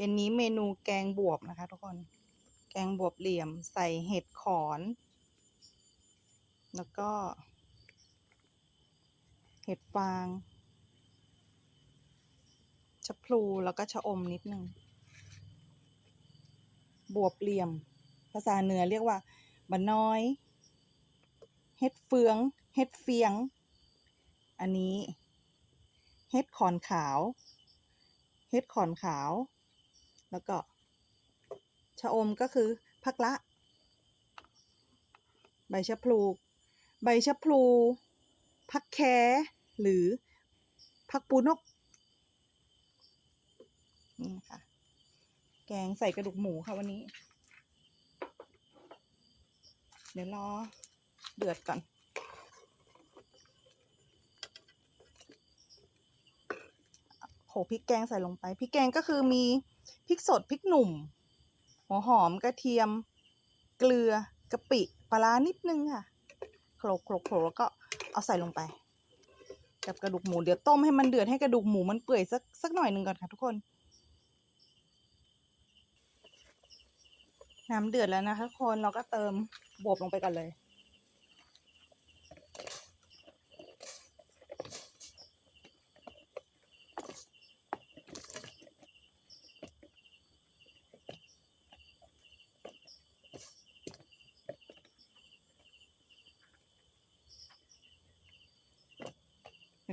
เย็นนี้เมนูแกงบวบนะคะ ทุกคน แกงบวบเหลี่ยมใส่เห็ดขอน แล้วก็ เห็ดฟาง ชะพลูแล้วก็ชะอมนิดนึง บวบเหลี่ยม ภาษาเหนือเรียกว่าบะน้อย เห็ดเฟือง เห็ดเฟียง อันนี้ เห็ดขอนขาว เห็ดขอนขาว แล้วก็ชะอมก็คือผักละ ใบชะพลู ใบชะพลูผักแคหรือผักปูนก นี่ค่ะ แกงใส่กระดูกหมูค่ะวันนี้ เดี๋ยวรอเดือดก่อน โขลก พริกแกงใส่ลงไปพริกแกงก็คือมีพริกสดพริกหนุ่ม หัวหอมกระเทียม เกลือกะปิปลาร้านิดนึงค่ะโขลกโขลกโขลกแล้วก็เอาใส่ลงไป กับกระดูกหมูเดี๋ยวต้มให้มันเดือดให้กระดูกหมูมันเปื่อยสักสักหน่อยหนึ่งก่อนค่ะทุกคน น้ำเดือดแล้วนะคะทุกคนเราก็เติมบวบลงไปกันเลย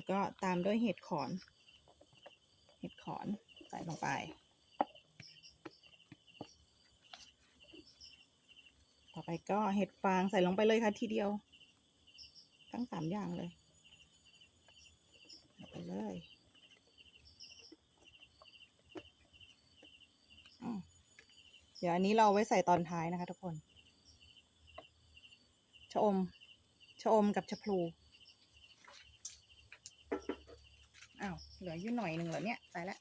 แล้วก็ตามด้วยเห็ดขอน เห็ดขอนใส่ลงไป ต่อไปก็เห็ดฟางใส่ลงไปเลยค่ะทีเดียว ทั้งสามอย่างเลยไปเลยเดี๋ยวอันนี้เราไว้ใส่ตอนท้ายนะคะทุกคน ชะอม ชะอมกับชะพลู อ้าวเหลืออยู่หน่อยหนึ่งเหรอเนี่ยตายแล้ว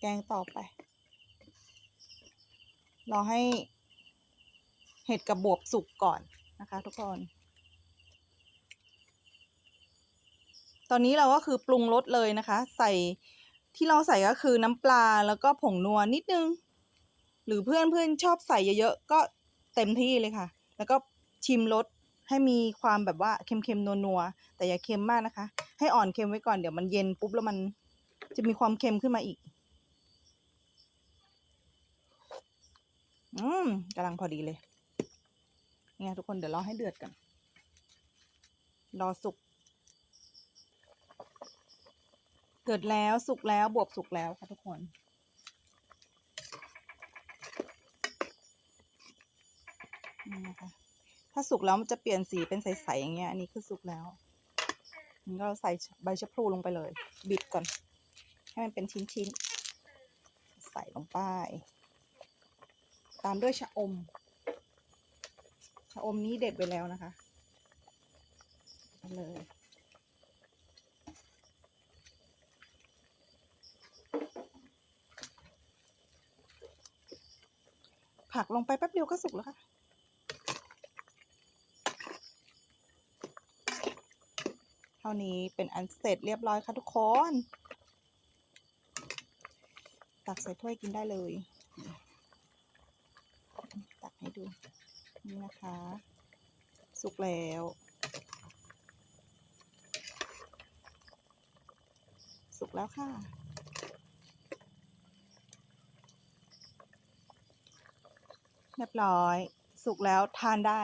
แกงต่อไป รอให้เห็ดกับบวบสุกก่อนนะคะ ทุกคน ตอนนี้เราก็คือปรุงรสเลยนะคะ ใส่ที่เราใส่ก็คือน้ำปลาแล้วก็ผงนัวนิดนึง หรือเพื่อนเพื่อนชอบใส่เยอะๆก็เต็มที่เลยค่ะ แล้วก็ชิมรสให้มีความแบบว่าเค็มๆนัวๆแต่อย่าเค็มมากนะคะ ให้อ่อนเค็มไว้ก่อนเดี๋ยวมันเย็นปุ๊บแล้วมันจะมีความเค็มขึ้นมาอีก อืมกำลังพอดีเลยเนี่ยทุกคนเดี๋ยวรอให้เดือดกันรอสุกเดือดแล้วสุกแล้วบวบสุกแล้วค่ะทุกคนนี่นะคะถ้าสุกแล้วมันจะเปลี่ยนสีเป็นใสๆอย่างเงี้ยอันนี้คือสุกแล้วงั้นก็ใส่ใบชะพลูลงไปเลย บิดก่อน ให้มันเป็นชิ้นๆ ใส่ลงไป ตามด้วยชะอม ชะอมนี้เด็ดไปแล้วนะคะเลยผักลงไปแป๊บเดียวก็สุกแล้วค่ะ เท่านี้เป็นอันเสร็จเรียบร้อยค่ะทุกคน ตักใส่ถ้วยกินได้เลย ดู นี่นะคะ สุกแล้ว สุกแล้วค่ะ เรียบร้อย สุกแล้วทานได้